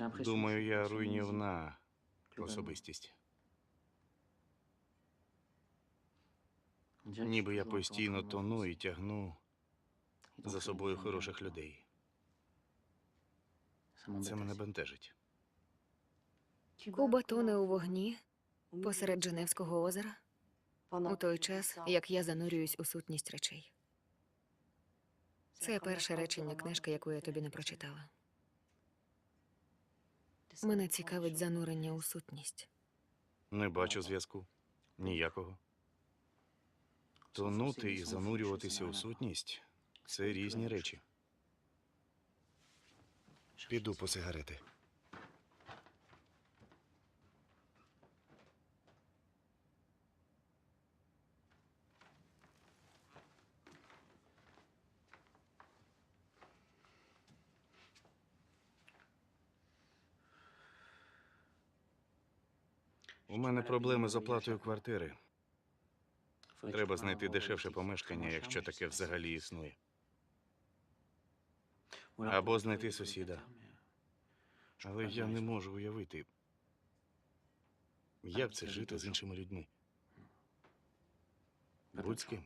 Думаю, я руйнівна особистість. Ніби я постійно тону і тягну за собою хороших людей. Це мене бентежить. Куба тоне у вогні посеред Женевського озера у той час, як я занурююсь у сутність речей. Це перше речення книжки, яку я тобі не прочитала. Мене цікавить занурення у сутність. Не бачу зв'язку. Ніякого. Тонути і занурюватися у сутність це різні речі. Піду по сигарети. У мене проблеми з оплатою квартири. Треба знайти дешевше помешкання, якщо таке взагалі існує. Або знайти сусіда. Але я не можу уявити, як це жити з іншими людьми. Будь з ким.